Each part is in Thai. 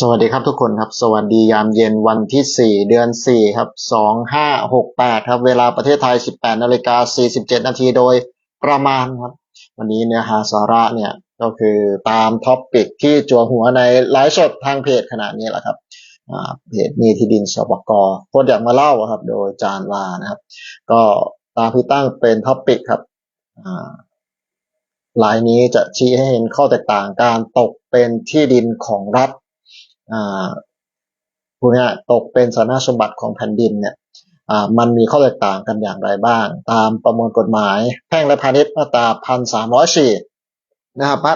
สวัสดีครับทุกคนครับ สวัสดียามเย็นวันที่ 4 เดือน 4 ครับ 2568 ครับ เวลาประเทศไทย 18นาฬิกา47 นาทีโดยประมาณครับ วันนี้เนื้อหาสาระเนี่ย ก็คือตามท็อปปิกที่จัวหัวในไลฟ์สดทางเพจขณะนี้แหละครับเพจมีที่ดินสปกโคตรอยากมาเล่าครับ โดยจานวานะครับ ก็ตามที่ตั้งเป็นท็อปปิกครับลายนี้จะชี้ให้เห็นข้อแตกต่างการตกเป็นที่ดินของรัฐ พวกนี้ตกเป็นสาธารณสมบัติของแผ่นดินเนี่ยมันมีข้อแตกต่างกันอย่างไรบ้าง ตามประมวลกฎหมายแพ่งและพาณิชย์มาตราพันสามร้อยสี่นะครับว่า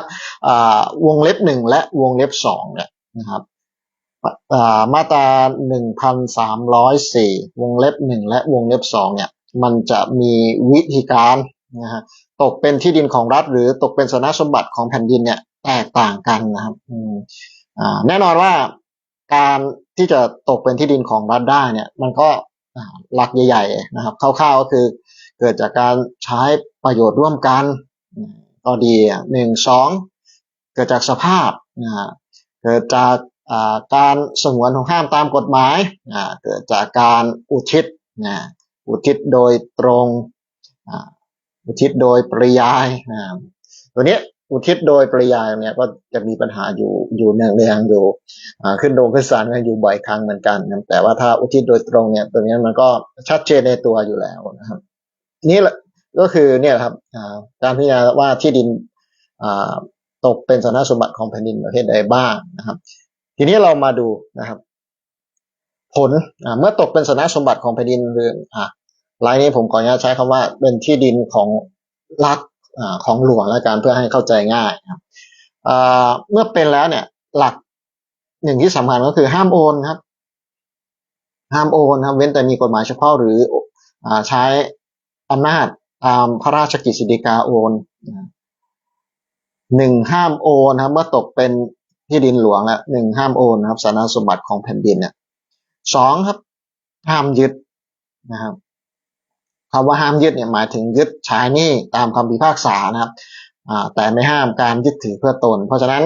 วงเล็บหนึ่งและวงเล็บสองเนี่ยนะครับมาตราหนึ่งพันสามร้อยสี่วงเล็บหนึ่งและวงเล็บสองเนี่ยมันจะมีวิธีการนะฮะตกเป็นที่ดินของรัฐหรือตกเป็นสาธารณสมบัติของแผ่นดินเนี่ยแตกต่างกันนะครับอื แน่นอนว่าการที่จะตกเป็นที่ดินของรัฐได้เนี่ยมันก็หลักใหญ่ๆนะครับคร่าวๆก็คือเกิดจากการใช้ประโยชน์ร่วมกันก็ดีหนึ่งสองเกิดจากสภาพนะเกิดจากการสงวนของห้ามตามกฎหมายเกิดจากการอุทิศนะอุทิศโดยตรงอุทิศโดยปริยายนะตัวนี้ อุทิศโดยปริยายเนี่ยก็จะมีปัญหาอยู่อยู่เนืองเนืองอยู่ขึ้นโรงขึ้นศาลกันอยู่บ่อยครั้งเหมือนกันนะแต่ว่าถ้าอุทิศโดยตรงเนี่ยตัวนี้มันก็ชัดเจนในตัวอยู่แล้วนะครับ นี่แหละก็คือเนี่ยครับการพิจารณาว่าที่ดินตกเป็นสาธารณสมบัติของแผ่นดินประเภทใดบ้างนะครับ ทีนี้เรามาดูนะครับ ผลเมื่อตกเป็นสาธารณสมบัติของแผ่นดินหรืออรายนี้ผมขออนุญาตใช้คำว่าเป็นที่ดินของรัฐ ของหลวงและการเพื่อให้เข้าใจง่ายครับเมื่อเป็นแล้วเนี่ย หลักหนึ่งที่สำคัญก็คือห้ามโอนครับ ห้ามโอนครับเว้นแต่มีกฎหมายเฉพาะหรืออใช้อำนาจตามพระราชกิจสิกาโอนหนึ่งห้ามโอนครับเมื่อตกเป็นที่ดินหลวงแล้วหนึ่งห้ามโอนครับสาธารณสมบัติของแผ่นดินเนี่ยสองครับห้ามยึดนะครับ คำว่าห้ามยึดเนี่ยหมายถึงยึดใช้หนี่ตามคำพิพากษานะครับแต่ไม่ห้ามการยึดถือเพื่อตน เพราะฉะนั้น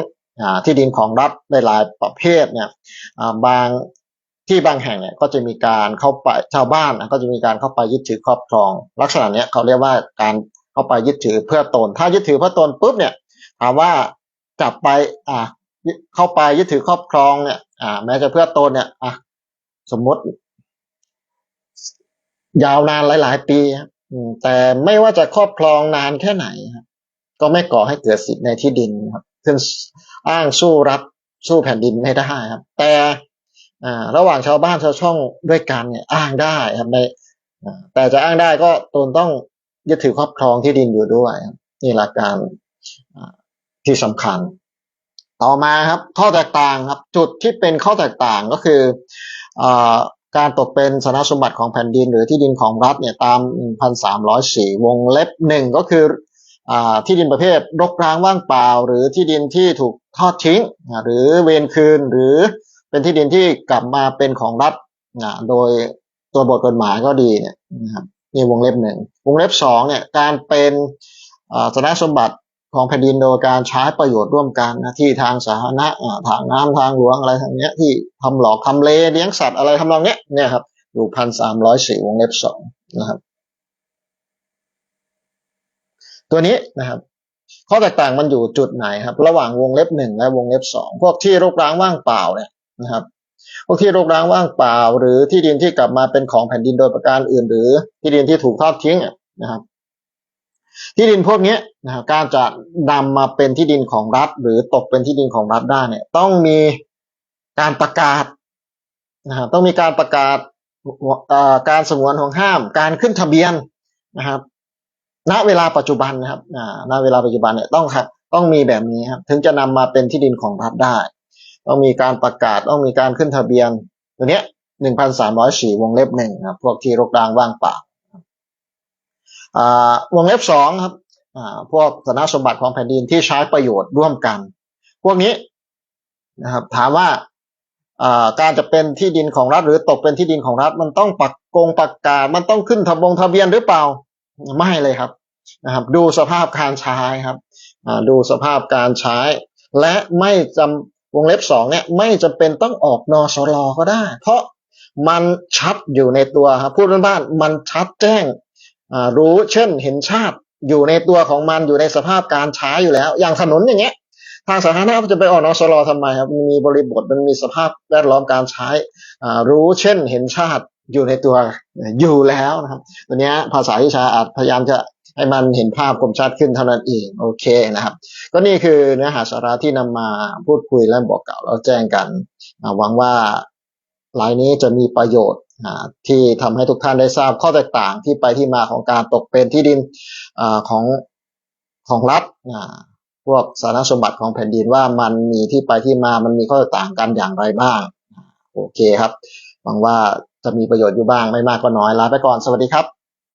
ที่ดินของรัฐในหลายประเภทเนี่ยบางที่บางแห่งเนี่ยก็จะมีการเข้าไปชาวบ้านก็จะมีการเข้าไปยึดถือครอบครอง ลักษณะเนี้ยเขาเรียกว่าการเข้าไปยึดถือเพื่อตน ถ้ายึดถือเพื่อตนปุ๊บเนี่ยถามว่าจับไปอ่าเข้าไปยึดถือครอบครองเนี่ยอ่าแม้จะเพื่อตนเนี่ยอะสมมติ ยาวนานหลาย ๆ ปีครับแต่ไม่ว่าจะครอบครองนานแค่ไหนครับก็ไม่ก่อให้เกิดสิทธิ์ในที่ดินครับขึ้นอ้างสู้รัฐสู้แผ่นดินไม่ได้ครับ แต่ระหว่างชาวบ้านชาวช่องด้วยกันเนี่ยอ้างได้ครับในแต่จะอ้างได้ก็ตนต้องยึดถือครอบครองที่ดินอยู่ด้วยนี่หลักการที่สำคัญ ต่อมาครับ ข้อแตกต่างครับ จุดที่เป็นข้อแตกต่างก็คืออ่า การตกเป็นสาธารณสมบัติของแผ่นดินหรือที่ดินของรัฐเนี่ยตาม 1,304 วงเล็บหนึ่งก็คืออที่ดินประเภทรกร้างว่างเปล่า หรือที่ดินที่ถูกทอดทิ้ง หรือเวรคืนหรือเป็นที่ดินที่กลับมาเป็นของรัฐโดยตัวบทกฎหมายก็ดีเนี่ยนะครับนี่วงเล็บหนึ่งวงเล็บสองเนี่ยการเป็นสาธารณสมบัติ ของแผ่นดินโดยการใช้ประโยชน์ร่วมกันนะที่ทางสาธารณะทางน้ำทางหลวงอะไรทางเนี้ย ที่ทำหลอกทำเลเลี้ยงสัตว์อะไรทำนองเนี้ยเนี่ยครับอยู่พันสามร้อยสี่วงเล็บสองนะครับ ตัวนี้นะครับ ข้อแตกต่างมันอยู่จุดไหนครับ ระหว่างวงเล็บหนึ่งและวงเล็บสองพวกที่รกร้างว่างเปล่าเนี่ยนะครับพวกที่รกร้างว่างเปล่า หรือที่ดินที่กลับมาเป็นของแผ่นดินโดยประการอื่น หรือที่ดินที่ถูกทอดทิ้งนะครับ ที่ดินพวกนี้นะครับการจะนำมาเป็นที่ดินของรัฐ หรือตกเป็นที่ดินของรัฐได้เนี่ยต้องมีการประกาศนะครับต้องมีการประกาศการสงวนห่วงห้าม การขึ้นทะเบียนนะครับ ณเวลาปัจจุบันนะครับณเวลาปัจจุบันเนี่ยต้องครับต้องมีแบบนี้ครับถึงจะนำมาเป็นที่ดินของรัฐได้ ต้องมีการประกาศต้องมีการขึ้นทะเบียน ตัวเนี้ยหนึ่งพันสามร้อยสี่วงเล็บหนึ่งครับพวกที่รกร้างว่างเปล่า วงเล็บสองครับอ่าพวกสาธารณสมบัติของแผ่นดินที่ใช้ประโยชน์ร่วมกัน พวกนี้นะครับถามว่าอ่าการจะเป็นที่ดินของรัฐหรือตกเป็นที่ดินของรัฐมันต้องปักกงประกาศมันต้องขึ้นทะบงทะเบียนหรือเปล่าไม่เลยครับนะครับ ดูสภาพการใช้ครับอ่าดูสภาพการใช้ และไม่จวงเล็บสองเนี่ยไม่จำเป็นต้องออกนสลก็ได้ เพราะมันชัดอยู่ในตัวครับพูดบ้านๆมันชัดแจ้ง รู้เช่นเห็นชาติอยู่ในตัวของมันอยู่ในสภาพการใช้อยู่แล้ว อย่างถนนอย่างเงี้ย ทางสาธารณะจะไปออกนสลอทำไมครับมันมีบริบทมันมีสภาพแวดล้อมการใช้อ่ารู้เช่นเห็นชาติอยู่ในตัวอยู่แล้วนะครับตัวเนี้ยภาษาวิชาอาจพยายามจะให้มันเห็นภาพคมชัดขึ้นเท่านั้นเองโอเคนะครับ ก็นี่คือเนื้อหาสาระที่นำมาพูดคุยและบอกกล่าวแล้วแจ้งกันหวังว่าไลน์นี้จะมีประโยชน์ ที่ทำให้ทุกท่านได้ทราบข้อแตกต่างที่ไปที่มาของการตกเป็นที่ดินอของของรัฐพวกสารสมบัติของแผ่นดินว่ามันมีที่ไปที่มา มันมีข้อแตกต่างกันอย่างไรบ้าง โอเคครับ หวังว่าจะมีประโยชน์อยู่บ้างไม่มากก็น้อยลาไปก่อน สวัสดีครับ